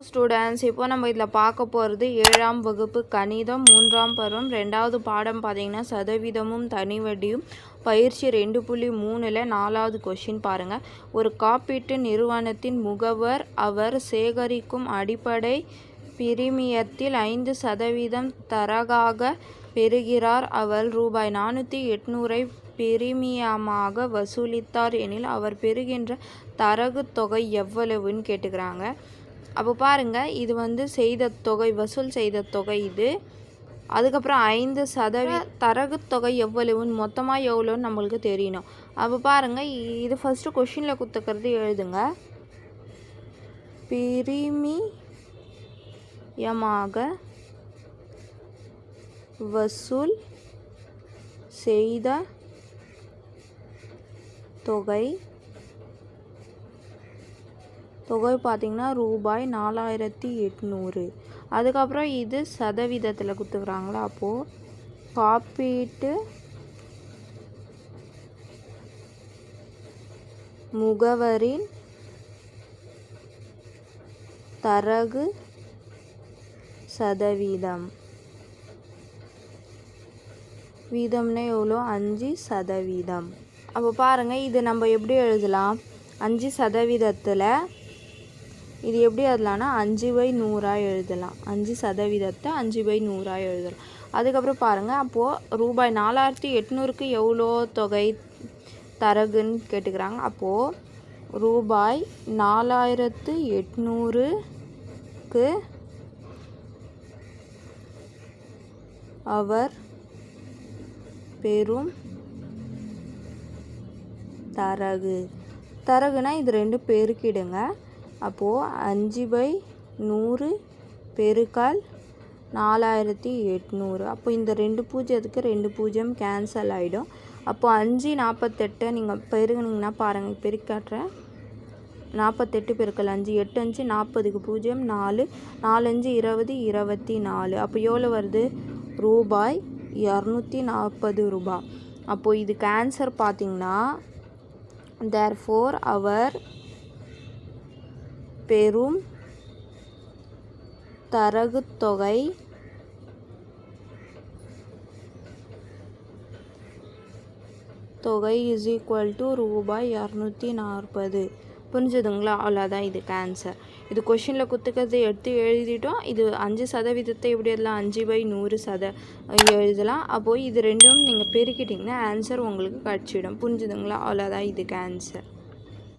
Students இப்போ நம்ம இதில் பார்க்க போகிறது ஏழாம் வகுப்பு கணிதம் மூன்றாம் பருவம் ரெண்டாவது பாடம் பார்த்தீங்கன்னா சதவீதமும் தனிவட்டியும் பயிற்சி ரெண்டு புள்ளி மூணில் நாலாவது கொஷின் பாருங்கள் ஒரு காப்பீட்டு நிறுவனத்தின் முகவர் அவர் சேகரிக்கும் அடிப்படை பிரிமியத்தில் ஐந்து சதவீதம் தரகாக பெறுகிறார். அவர் ரூபாய் நானூற்றி எட்நூறை பிரிமியமாக வசூலித்தார் எனில் அவர் பெறுகின்ற தரகு தொகை எவ்வளவுன்னு கேட்டுக்கிறாங்க. அப்போ பாருங்கள் இது வந்து செய்த தொகை வசூல் செய்த தொகை இது. அதுக்கப்புறம் ஐந்து சதவீத தரகு தொகை எவ்வளவுன்னு மொத்தமாக எவ்வளோன்னு நம்மளுக்கு தெரியணும். அப்போ பாருங்கள் இது ஃபஸ்ட்டு கொஷினில் குத்துக்கிறது எழுதுங்க. பிரிமியமாக வசூல் செய்த தொகை தொகை பார்த்திங்கன்னா ரூபாய் நாலாயிரத்தி எட்நூறு. அதுக்கப்புறம் இது சதவீதத்தில் கொடுத்துக்கிறாங்களா? அப்போது காப்பீட்டு முகவரின் தரகு சதவீதம். வீதம்னா எவ்வளோ? அஞ்சு சதவீதம். அப்போ பாருங்கள் இது நம்ம எப்படி எழுதலாம்? அஞ்சு சதவீதத்தில் இது எப்படி எழுதலாம்னா அஞ்சு பை நூறாக எழுதலாம். அஞ்சு சதவீதத்தை அஞ்சு பை நூறாக எழுதலாம். அதுக்கப்புறம் பாருங்கள் அப்போது ரூபாய் நாலாயிரத்தி எட்நூறுக்கு எவ்வளோ தொகை தரகுன்னு கேட்டுக்கிறாங்க. அப்போது ரூபாய் நாலாயிரத்து எட்நூறுக்கு அவர் பெரும் தரகு. தரகுனா இது ரெண்டு பெருக்கிடுங்க அப்போது அஞ்சு பை நூறு பெருக்கால் நாலாயிரத்தி எட்நூறு. அப்போ இந்த ரெண்டு பூஜ்ஜியத்துக்கு ரெண்டு பூஜ்ஜியம் கேன்சல் ஆகிடும் அப்போது அஞ்சு நாற்பத்தெட்டை நீங்கள் பெருகுனீங்கன்னா பாருங்கள் பெருக்காட்டுறேன் நாற்பத்தெட்டு பெருக்கல் அஞ்சு எட்டு அஞ்சு நாற்பதுக்கு பூஜ்ஜியம் நாலு நாலஞ்சு இருபது இருபத்தி நாலு. அப்போ எவ்வளோ வருது? ரூபாய் இரநூத்தி நாற்பது ரூபாய் அப்போது இதுக்கு ஆன்சர் பார்த்திங்கன்னா தேர் ஃபோர் அவர் பெறும் தரகுத்தொகை தொகை தொகை இஸ் ஈக்குவல் டு ரூபாய் இரநூத்தி நாற்பது. புரிஞ்சுதுங்களா? அவ்வளோதான் இதுக்கு ஆன்சர் இது கொஷினில் குத்துக்கிறது எடுத்து எழுதிட்டோம். இது அஞ்சு சதவீதத்தை எப்படி எழுதலாம்? அஞ்சு பை நூறு சத எழுதலாம். அப்போது இது ரெண்டும் நீங்கள் பெருக்கிட்டிங்கன்னா ஆன்சர் உங்களுக்கு கிடச்சிடும். புரிஞ்சுதுங்களா? அவ்வளோதான் இதுக்கு ஆன்சர்